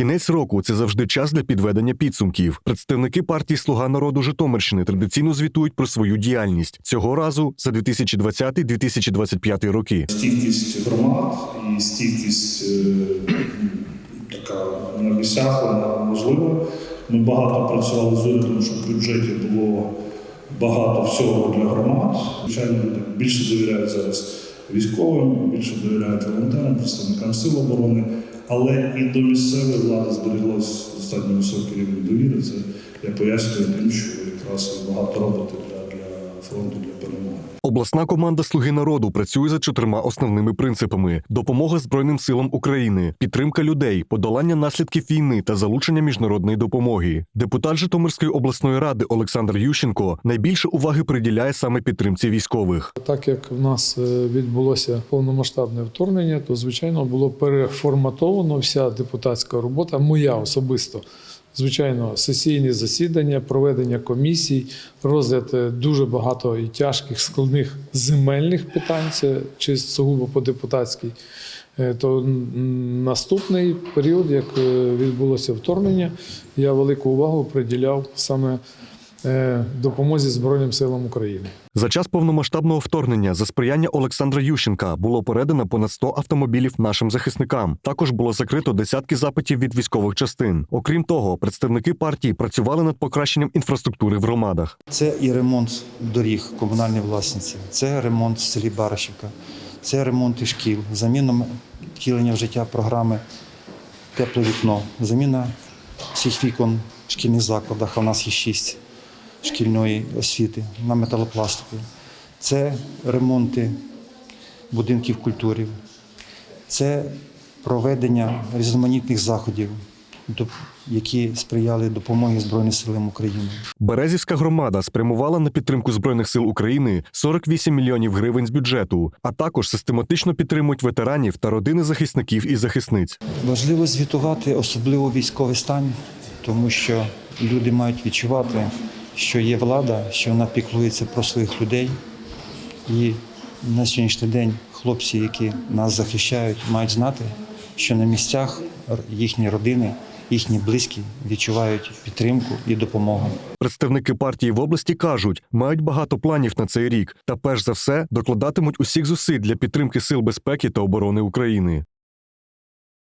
Кінець року це завжди час для підведення підсумків. Представники партії Слуга народу Житомирщини традиційно звітують про свою діяльність цього разу за 2020-2025 роки. Стійкість громад і стійкість е, така на місцях вона можлива. Ми багато працювали з урядом, щоб в бюджеті було багато всього для громад. Звичайно, люди більше довіряють зараз військовим, більше довіряють волонтерам, представникам сил оборони, але і до місцевої влади збереглася достатньо високий рівень довіри. Це я пояснюю тим, що якраз багато для фронту, для перемоги. Обласна команда Слуги народу працює за чотирма основними принципами: допомога Збройним силам України, підтримка людей, подолання наслідків війни та залучення міжнародної допомоги. Депутат Житомирської обласної ради Олександр Ющенко найбільше уваги приділяє саме підтримці військових. Так як в нас е, відбулося повномасштабне вторгнення, то звичайно було переформатовано вся депутатська робота, моя особисто. Звичайно, сесійні засідання, проведення комісій, розгляд е, дуже багато і тяжких складних земельних питань, це чи сугубо по депутатській. Е, То наступний період, як е, відбулося вторгнення, я велику увагу приділяв саме допомозі Збройним силам України. За час повномасштабного вторгнення за сприяння Олександра Ющенка було передано понад 100 автомобілів нашим захисникам. Також було закрито десятки запитів від військових частин. Окрім того, представники партії працювали над покращенням інфраструктури в громадах. Це і ремонт доріг комунальної власниці, це ремонт в селі Барашівка, це ремонт і шкіл, заміна втілення в життя програми Тепле вікно, заміна всіх вікон в шкільних закладах, а в нас є шість шкільної освіти на металопластику. Це ремонти будинків культури, це проведення різноманітних заходів, які сприяли допомогі Збройним силам України. Березівська громада спрямувала на підтримку збройних сил України 48 мільйонів гривень з бюджету, а також систематично підтримують ветеранів та родини захисників і захисниць. Важливо звітувати особливо військовий стан, тому що люди мають відчувати, що є влада, що вона піклується про своїх людей. І на сьогоднішній день хлопці, які нас захищають, мають знати, що на місцях їхні родини, їхні близькі відчувають підтримку і допомогу. Представники партії в області кажуть, мають багато планів на цей рік, та перш за все докладатимуть усіх зусиль для підтримки сил безпеки та оборони України.